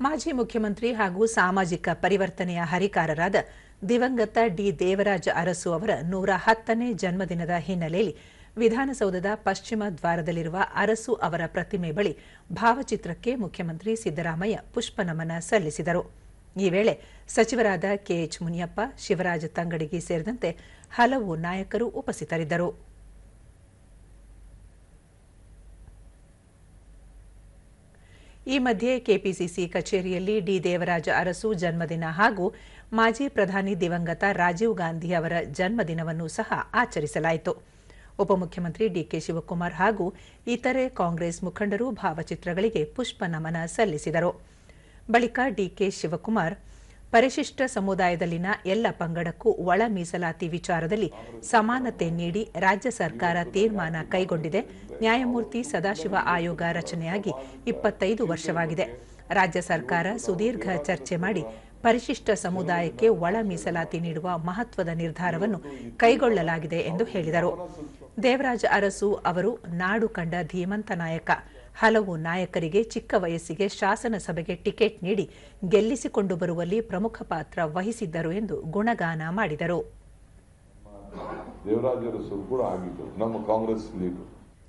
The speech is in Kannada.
ಮಾಜಿ ಮುಖ್ಯಮಂತ್ರಿ ಹಾಗೂ ಸಾಮಾಜಿಕ ಪರಿವರ್ತನೆಯ ಹರಿಕಾರರಾದ ದಿವಂಗತ ಡಿ ದೇವರಾಜ ಅರಸು ಅವರ ನೂರ ಹತ್ತನೇ ಜನ್ಮದಿನದ ಹಿನ್ನೆಲೆಯಲ್ಲಿ ವಿಧಾನಸೌಧದ ಪಶ್ಚಿಮ ದ್ವಾರದಲ್ಲಿರುವ ಅರಸು ಅವರ ಪ್ರತಿಮೆ ಬಳಿ ಭಾವಚಿತ್ರಕ್ಕೆ ಮುಖ್ಯಮಂತ್ರಿ ಸಿದ್ದರಾಮಯ್ಯ ಪುಷ್ಪನಮನ ಸಲ್ಲಿಸಿದರು. ಈ ವೇಳೆ ಸಚಿವರಾದ ಕೆಎಚ್ ಮುನಿಯಪ್ಪ, ಶಿವರಾಜ ತಂಗಡಿಗಿ ಸೇರಿದಂತೆ ಹಲವು ನಾಯಕರು ಉಪಸ್ಥಿತರಿದ್ದರು. ಈ ಮಧ್ಯೆ ಕೆಪಿಸಿಸಿ ಕಚೇರಿಯಲ್ಲಿ ಡಿ ದೇವರಾಜ ಅರಸು ಜನ್ಮದಿನ ಹಾಗೂ ಮಾಜಿ ಪ್ರಧಾನಿ ದಿವಂಗತ ರಾಜೀವ್ ಗಾಂಧಿ ಅವರ ಜನ್ಮದಿನವನ್ನು ಸಹ ಆಚರಿಸಲಾಯಿತು. ಉಪಮುಖ್ಯಮಂತ್ರಿ ಡಿಕೆ ಶಿವಕುಮಾರ್ ಹಾಗೂ ಇತರೆ ಕಾಂಗ್ರೆಸ್ ಮುಖಂಡರು ಭಾವಚಿತ್ರಗಳಿಗೆ ಪುಷ್ಪ ನಮನ ಸಲ್ಲಿಸಿದರು. ಬಳಿಕ ಡಿಕೆ ಶಿವಕುಮಾರ್ ಪರಿಶಿಷ್ಟ ಸಮುದಾಯದಲ್ಲಿನ ಎಲ್ಲ ಪಂಗಡಕ್ಕೂ ಒಳ ಮೀಸಲಾತಿ ವಿಚಾರದಲ್ಲಿ ಸಮಾನತೆ ನೀಡಿ ರಾಜ್ಯ ಸರ್ಕಾರ ತೀರ್ಮಾನ ಕೈಗೊಂಡಿದೆ. ನ್ಯಾಯಮೂರ್ತಿ ಸದಾಶಿವ ಆಯೋಗ ರಚನೆಯಾಗಿ ಇಪ್ಪತ್ತೈದು ವರ್ಷವಾಗಿದೆ. ರಾಜ್ಯ ಸರ್ಕಾರ ಸುದೀರ್ಘ ಚರ್ಚೆ ಮಾಡಿ ಪರಿಶಿಷ್ಟ ಸಮುದಾಯಕ್ಕೆ ಒಳ ಮೀಸಲಾತಿ ನೀಡುವ ಮಹತ್ವದ ನಿರ್ಧಾರವನ್ನು ಕೈಗೊಳ್ಳಲಾಗಿದೆ ಎಂದು ಹೇಳಿದರು. ದೇವರಾಜ ಅರಸು ಅವರು ನಾಡು ಕಂಡ ಧೀಮಂತ ನಾಯಕ. ಹಲವು ನಾಯಕರಿಗೆ ಚಿಕ್ಕ ವಯಸ್ಸಿಗೆ ಶಾಸನ ಸಭೆಗೆ ಟಿಕೆಟ್ ನೀಡಿ ಗೆಲ್ಲಿಸಿಕೊಂಡು ಬರುವಲ್ಲಿ ಪ್ರಮುಖ ಪಾತ್ರ ವಹಿಸಿದ್ದರು ಎಂದು ಗುಣಗಾನ ಮಾಡಿದರು. ದೇವರಾಜರು ಕೂಡ ಆಗಿದ್ದರು. ನಮ್ಮ ಕಾಂಗ್ರೆಸ್ ಲೀಡರ್.